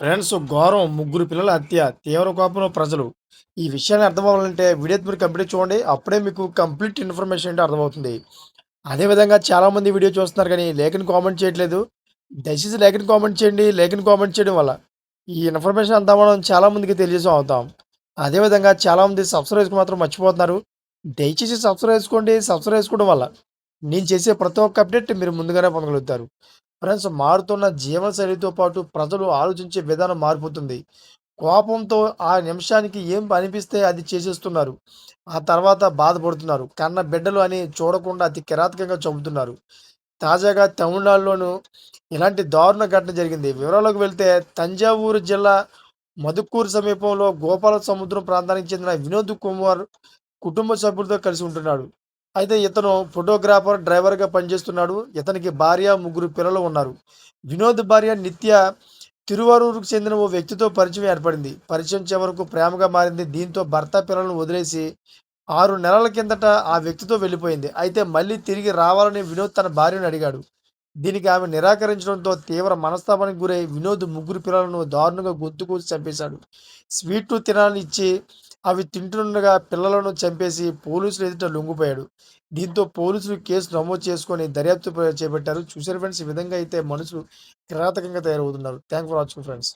Friends ఘోరం ముగ్గురు పిల్లల హత్య తీవ్ర కోపంలో ప్రజలు. ఈ విషయాన్ని అర్థం అవ్వాలంటే వీడియో మీరు కంప్లీట్ చూడండి అప్పుడే మీకు కంప్లీట్ ఇన్ఫర్మేషన్ ఏంటో అర్థమవుతుంది. అదేవిధంగా చాలామంది వీడియో చూస్తున్నారు కానీ లేఖని కామెంట్ చేయట్లేదు. దయచేసి లేఖని కామెంట్ చేయండి లేఖని కామెంట్ చేయడం వల్ల ఈ ఇన్ఫర్మేషన్ అంతా మనం చాలామందికి తెలియజేసాం అవుతాం. అదేవిధంగా చాలామంది సబ్స్క్రైబ్ మాత్రం మర్చిపోతున్నారు. దయచేసి సబ్స్క్రైబ్ చేసుకోండి సబ్స్క్రైబ్ చేసుకోవడం వల్ల నేను చేసే ప్రతి ఒక్క అప్డేట్ మీరు ముందుగానే పొందగలుగుతారు. ఫ్రెండ్స్ మారుతున్న జీవనశైలితో పాటు ప్రజలు ఆలోచించే విధానం మారిపోతుంది. కోపంతో ఆ నిమిషానికి ఏం అనిపిస్తే అది చేసేస్తున్నారు. ఆ తర్వాత బాధపడుతున్నారు. కన్న బిడ్డలు అని చూడకుండా అతి కిరాతకంగా చంపుతున్నారు తాజాగా తమిళనాడులోనూ ఇలాంటి దారుణ ఘటన జరిగింది. వివరాలకు వెళ్తే తంజావూరు జిల్లా మధుకూరు సమీపంలో గోపాల సముద్రం ప్రాంతానికి చెందిన వినోద్ కుమార్ కుటుంబ సభ్యులతో కలిసి ఉంటున్నాడు. అయితే ఇతను ఫోటోగ్రాఫర్ డ్రైవర్గా పనిచేస్తున్నాడు. ఇతనికి భార్య ముగ్గురు పిల్లలు ఉన్నారు. వినోద్ భార్య నిత్య తిరువారూరుకు చెందిన ఓ వ్యక్తితో పరిచయం ఏర్పడింది. పరిచయం చివరకు ప్రేమగా మారింది. దీంతో భర్త పిల్లలను వదిలేసి ఆరు నెలల కిందట ఆ వ్యక్తితో వెళ్ళిపోయింది. అయితే మళ్ళీ తిరిగి రావాలని వినోద్ తన భార్యను అడిగాడు. దీనికి ఆమె నిరాకరించడంతో తీవ్ర మనస్తాపానికి గురై వినోద్ ముగ్గురు పిల్లలను దారుణంగా గొంతు కోసి చంపేశాడు. స్వీట్లు తినాలని ఇచ్చి అవి తింటుండగా పిల్లలను చంపేసి పోలీసులు ఎదుట లొంగిపోయాడు. దీంతో పోలీసులు కేసు నమోదు చేసుకొని దర్యాప్తు చేపట్టారు. చూసారు ఫ్రెండ్స్ ఈ విధంగా అయితే మనుషులు కిరాతకంగా తయారవుతున్నారు. Thank for watching friends